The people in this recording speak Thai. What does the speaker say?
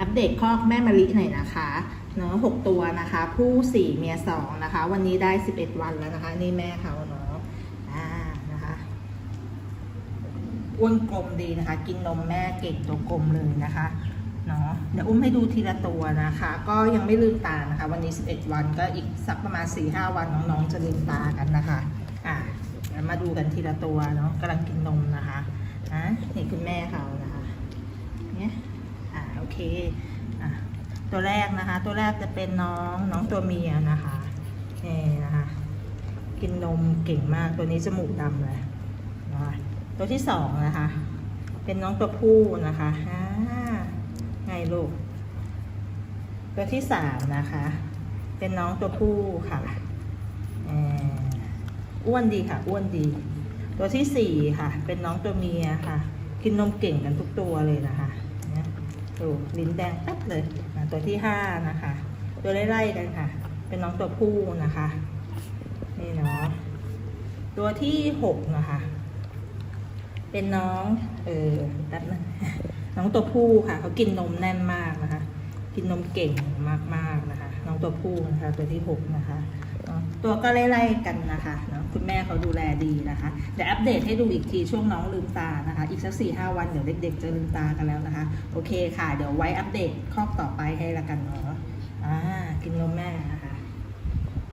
อัปเดตคอกแม่มะลิหน่อยนะคะเนาะหกตัวนะคะ ผู้สี่เมียสองนะคะ วันนี้ได้สิบเอ็ดวันแล้วนะคะ นี่แม่เขาเนาะอ่านะคะอ้วนกลมดีนะคะ กินนมแม่เก่งตัวกลมเลยนะคะเนาะเดี๋ยวอุ้มให้ดูทีละตัวนะคะ ก็ยังไม่ลืมตานะคะ วันนี้ 11 วันก็อีกสักประมาณ 4-5 วันน้องๆจะลืมตากันนะคะอ่ามาดูกันทีละตัวเนาะกำลังกินนมนะคะอะนี่คุณแม่เขานะคะ เนี่ย อ่า โอ เคอะตัวแรกนะคะ ตัวแรกจะเป็นน้องน้องตัวเมียนะคะนี่นะคะ กินนมเก่งมากตัวนี้จมูกดำเลยนะตัวที่สองนะคะ เป็นน้องตัวผู้นะคะอ่าไงลูก ตัวที่สามนะคะ เป็นน้องตัวผู้ค่ะอ้วนดีค่ะ อ้วนดี ตัวที่สี่ค่ะ เป็นน้องตัวเมียค่ะ กินนมเก่งกันทุกตัวเลยนะคะ ลิ้นแดงแป๊บเลยตัวที่ห้านะคะ ตัวไล่ๆกันค่ะ เป็นน้องตัวผู้นะคะ นี่เนาะตัวที่หกนะคะ เป็นน้องเออแป๊บนึงน้องตัวผู้ค่ะเขากินนมแน่นมากนะคะ กินนมเก่งมากๆนะคะ น้องตัวผู้นะคะ ตัวที่หกนะคะ ตัวก็ไล่ๆกันนะคะเนาะ คุณแม่เขาดูแลดีนะคะเดี๋ยวอัปเดตให้ดูอีกทีช่วงน้องลืมตานะคะ อีกสักสี่ห้าวันเดี๋ยวเด็กๆจะลืมตากันแล้วนะคะ โอเคค่ะ เดี๋ยวไว้อัปเดตข้อต่อไปให้ละกันเนาะอ่ากินนมแม่ค่ะ